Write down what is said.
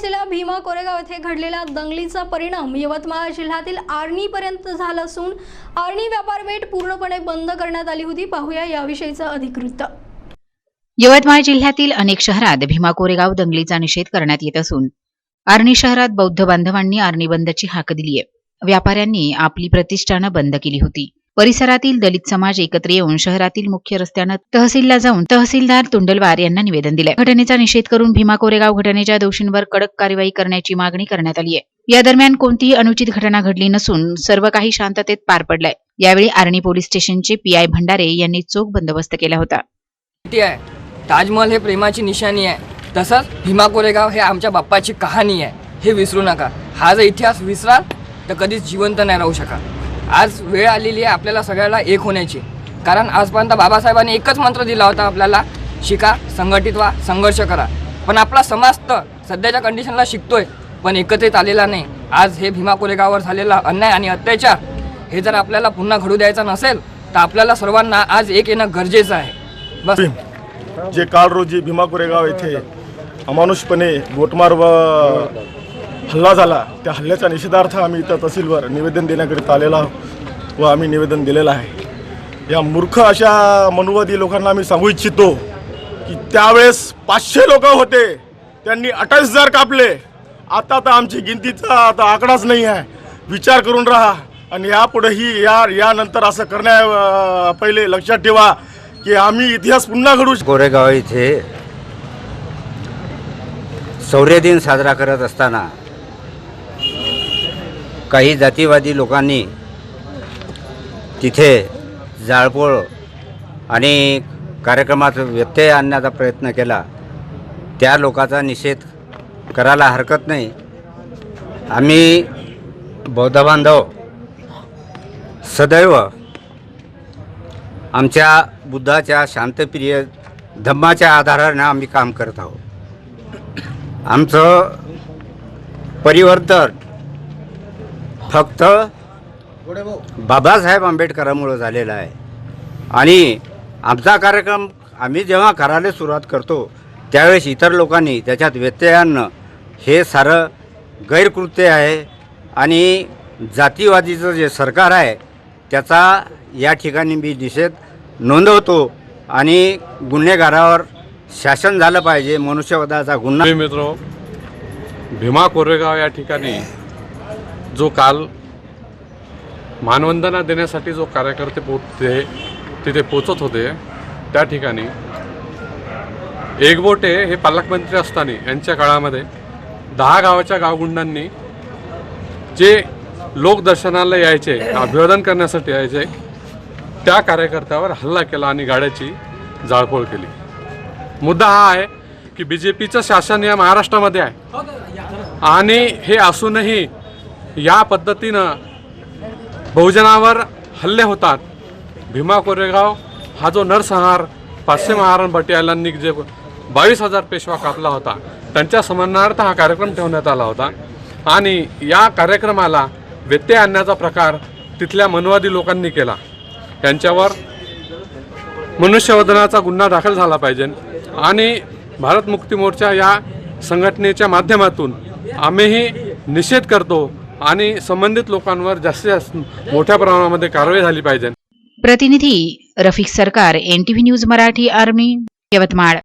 असलेल्या भीमा कोरेगाव येथे घडलेला दंगलीचा परिणाम यवतमाळ जिल्ह्यातील आर्णीपर्यंत झाला असून आर्णी व्यापारपेठ पूर्णपणे बंद करण्यात आली होती. पाहूया याविषयीचं अधिक वृत्त यवतमाळ जिल्ह्यातील अनेक शहरात भीमा कोरेगाव दंगलीचा निषेध करण्यात येत असून आर्णी शहरात बौद्ध बांधवांनी आर्णी बंदची हाक दिली आहे व्यापाऱ्यांनी आपली प्रतिष्ठानं बंद केली होती. परिसरातील दलित समाज एकत्र येऊन शहरातील मुख्य रस्त्यानं तहसीलला जाऊन तहसीलदार तुंडलवार यांना निवेदन दिले घटनेचा निषेध करून भीमा कोरेगाव घटनेच्या दोषींवर कडक कारवाई करण्याची मागणी करण्यात आली आहे. या दरम्यान कोणतीही अनुचित घटना घडली नसून सर्व काही शांततेत पार पडलंय. यावेळी आर्णी पोलीस स्टेशनचे पीआय भंडारे यांनी चोख बंदोबस्त केला होता. ताजमहल हे प्रेमाची निशाणी आहे. तसंच भीमा कोरेगाव हे आमच्या बाप्पाची कहाणी आहे. हे विसरू नका. हा जर इतिहास विसराल तर कधीच जिवंत नाही राहू शकाल. आज वेळ आलेली आहे आपल्याला सगळ्याला एक होण्याची. कारण आजपर्यंत बाबासाहेबांनी एकच मंत्र दिला होता आपल्याला शिका संघटित व्हा संघर्ष करा. पण आपला समाज तर सध्याच्या कंडिशनला शिकतोय पण एकत्रित आलेला नाही. आज हे भीमा कोरेगावर झालेला अन्याय आणि अत्याचार हे जर आपल्याला पुन्हा घडू द्यायचा नसेल तर आपल्याला सर्वांना आज एक येणं गरजेचं आहे. बस. जे काल रोजी भीमा कोरेगाव येथे अमानुषपणे गोटमार व हल्ला झाला. त्या हल्ल्याच्या निषेधार्थ आम्ही इथं तहसीलवर निवेदन देण्याकरिता आलेलो आहोत व आम्ही निवेदन दिलेलं आहे. या मूर्ख अशा मनुवादी लोकांना आम्ही सांगू इच्छितो की त्यावेळेस पाचशे लोक होते. त्यांनी अठ्ठावीस हजार कापले. आता तर आमची गिनतीचा आता आकडाच नाही आहे. विचार करून राहा. आणि यापुढेही या यानंतर असं करण्या पहिले लक्षात ठेवा की आम्ही इतिहास पुन्हा घडू कोरेगाव इथे शौर्य दिन साजरा करत असताना काही जातीवादी लोकांनी तिथे जाळपोळ आणि कार्यक्रमात व्यत्यय आणण्याचा प्रयत्न केला. त्या लोकांचा निषेध करायला हरकत नाही. आम्ही बौद्ध बांधव सदैव आमच्या बुद्धाच्या शांतप्रिय धम्माच्या आधाराने आम्ही काम करत आहोत. आमचं परिवर्तन फक्त बाबासाहेब आंबेडकरांमुळं झालेला आहे. आणि आमचा कार्यक्रम आम्ही जेव्हा करायला सुरुवात करतो त्यावेळेस इतर लोकांनी त्याच्यात व्यत्यय आणणं हे सारं गैरकृत्य आहे आणि जातीवादीचं जे सरकार आहे त्याचा या ठिकाणी मी निषेध नोंदवतो आणि गुन्हेगारावर शासन झालं पाहिजे मनुष्यवधाचा गुन्हा. मित्र भीमा कोरेगाव या ठिकाणी जो काल मानवंदना देण्यासाठी जो कार्यकर्ते पोचते तिथे पोचत होते त्या ठिकाणी एकबोटे हे पालकमंत्री असताना यांच्या काळामध्ये दहा गावाच्या गावगुंडांनी जे लोकदर्शनाला यायचे अभिवादन करण्यासाठी यायचे त्या कार्यकर्त्यावर हल्ला केला आणि गाड्याची जाळपोळ केली. मुद्दा हा आहे की बी जे पीचं शासन या महाराष्ट्रामध्ये आहे. आणि हे असूनही या पद्धतीनं बहुजनावर हल्ले होतात. भीमा कोरेगाव हा जो नरसंहार पाचशे महाराण भटियालांनी जे बावीस हजार पेशवा कापला होता त्यांच्या स्मरणार्थ हा कार्यक्रम ठेवण्यात आला होता. आणि या कार्यक्रमाला व्यत्यय आणण्याचा प्रकार तिथल्या मनवादी लोकांनी केला. यांच्यावर मनुष्यवधनाचा गुन्हा दाखल झाला पाहिजे. आणि भारत मुक्ती मोर्चा या संघटनेच्या माध्यमातून आम्हीही निषेध करतो आणि संबंधित लोकांवर जास्तीत जास्त मोठ्या प्रमाणामध्ये कारवाई झाली पाहिजे. प्रतिनिधी रफिक सरकार एनटीव्ही न्यूज मराठी आर्मी यवतमाळ.